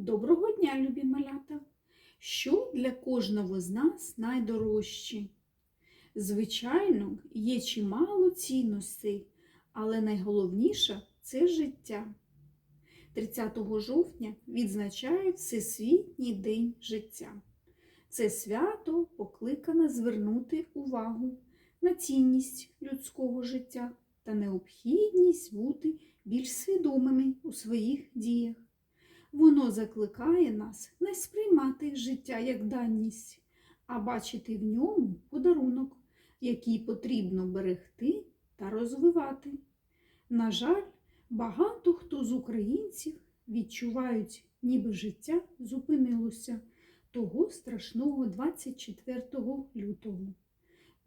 Доброго дня, любі малята! Що для кожного з нас найдорожче? Звичайно, є чимало цінностей, але найголовніше це життя. 30 жовтня відзначають Всесвітній день життя. Це свято покликане звернути увагу на цінність людського життя та необхідність бути більш свідомими у своїх діях. Воно закликає нас не сприймати життя як даність, а бачити в ньому подарунок, який потрібно берегти та розвивати. На жаль, багато хто з українців відчувають, ніби життя зупинилося того страшного 24 лютого.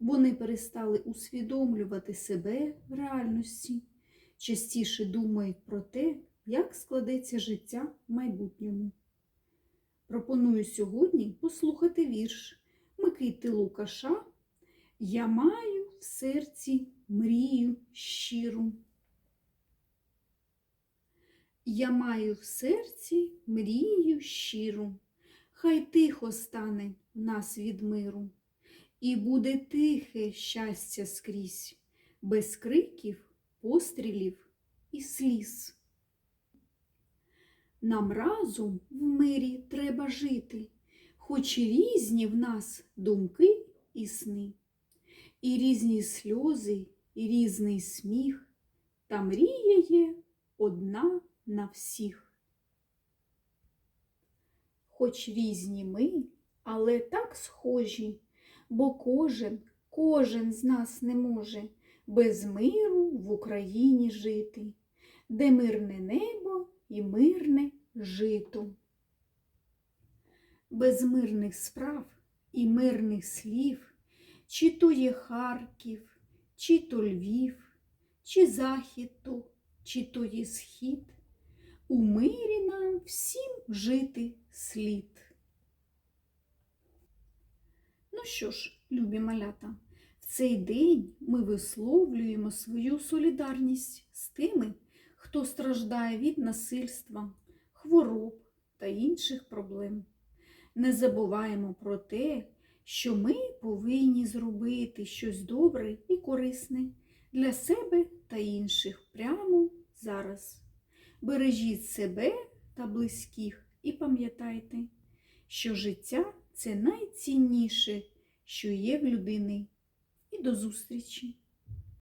Вони перестали усвідомлювати себе в реальності, частіше думають про те, як складеться життя в майбутньому. Пропоную сьогодні послухати вірш Микити Лукаша Я маю в серці мрію щиру. Я маю в серці мрію щиру, хай тихо стане в нас від миру, і буде тихе щастя скрізь, без криків, пострілів і сліз. Нам разом в мирі треба жити, хоч і різні в нас думки і сни, і різні сльози, і різний сміх, та мрія є одна на всіх. Хоч різні ми, але так схожі, бо кожен, кожен з нас не може без миру в Україні жити, де мирне небо і мирне жито. Без мирних справ і мирних слів, чи то є Харків, чи то Львів, чи захід чи то є схід, у мирі нам всім жити слід. Ну що ж, любі малята, в цей день ми висловлюємо свою солідарність з тими, хто страждає від насильства, хвороб та інших проблем. Не забуваємо про те, що ми повинні зробити щось добре і корисне для себе та інших прямо зараз. Бережіть себе та близьких і пам'ятайте, що життя це найцінніше, що є в людини. І до зустрічі!